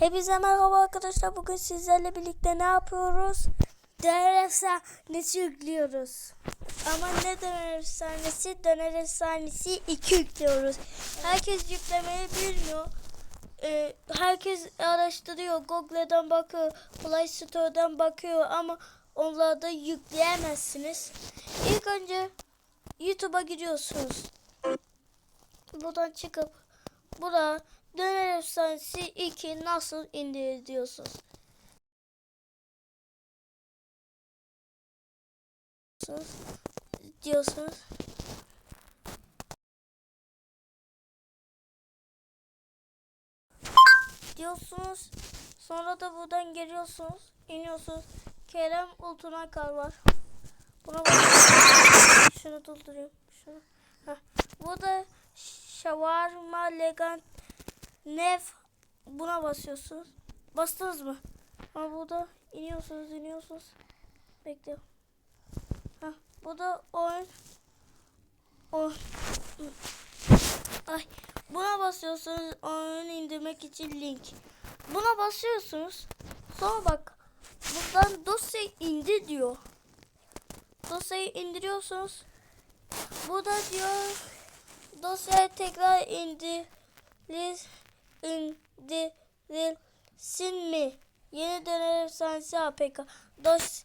Hepinize merhaba arkadaşlar. Bugün sizlerle birlikte ne yapıyoruz? Döner efsanesi yüklüyoruz. Ama ne döner efsanesi? Döner efsanesi 2 yüklüyoruz. Herkes yüklemeyi bilmiyor. Ee, herkes araştırıyor. Google'dan bakıyor. Play Store'dan bakıyor ama onlarda yükleyemezsiniz. İlk önce YouTube'a gidiyorsunuz. Buradan çıkıp burada Döner Efsanesi 2 nasıl indirir diyorsunuz. diyorsunuz. Sonra da buradan geliyorsunuz. iniyorsunuz. Kerem Ultunakar var. Buna bak. Şunu doldurayım. Şunu. Heh. Bu da Şavarma Legend Nef buna basıyorsunuz. Bastınız mı? Ama burada iniyorsunuz iniyorsunuz. Bekle. Heh, bu da oyun. O. Ay. Buna basıyorsunuz oyunu indirmek için link. Buna basıyorsunuz. Sonra bak. Buradan dosyayı indir diyor. Dosyayı indiriyorsunuz. Burada diyor dosyayı tekrar indir indirilsin mi? Yeni dönem efsanesi APK. Dos,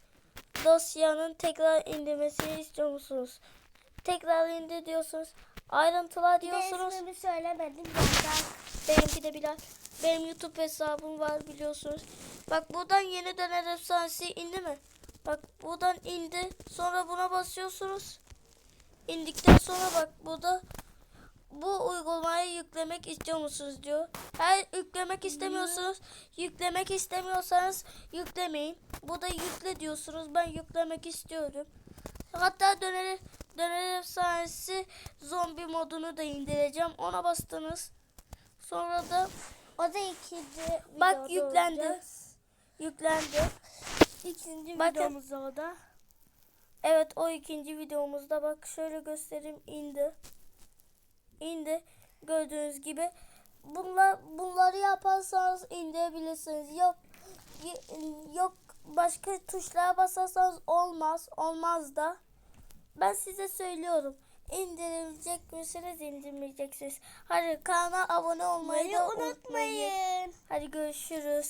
dosyanın tekrar indirmesini istiyor musunuz? Tekrar indir diyorsunuz. Ayrıntılar diyorsunuz. İsmimi söylemedim zaten. Benimki de Bilal. Benim YouTube hesabım var biliyorsunuz. Bak buradan yeni dönem efsanesi indi mi? Bak buradan indi. Sonra buna basıyorsunuz. İndikten sonra bak yüklemek istiyor musunuz diyor. Eğer yüklemek istemiyorsunuz, yüklemek istemiyorsanız yüklemeyin. Bu da yükle diyorsunuz. Ben yüklemek istiyorum. Hatta döner döner efsanesi zombi modunu da indireceğim. Ona bastınız. Sonra da O da ikinci bak yüklendi. olacak. Yüklendi. İkinci Bakın. videomuzda o da. Evet o ikinci videomuzda bak şöyle göstereyim indi. Gördüğünüz gibi. Bunlar bunları yaparsanız indirebilirsiniz. Yok yok başka tuşlara basarsanız olmaz. Olmaz da. Ben size söylüyorum. İndirilecek misiniz, indirmeyeceksiniz. Hadi kanala abone olmayı Beni da unutmayın. unutmayın. Hadi görüşürüz.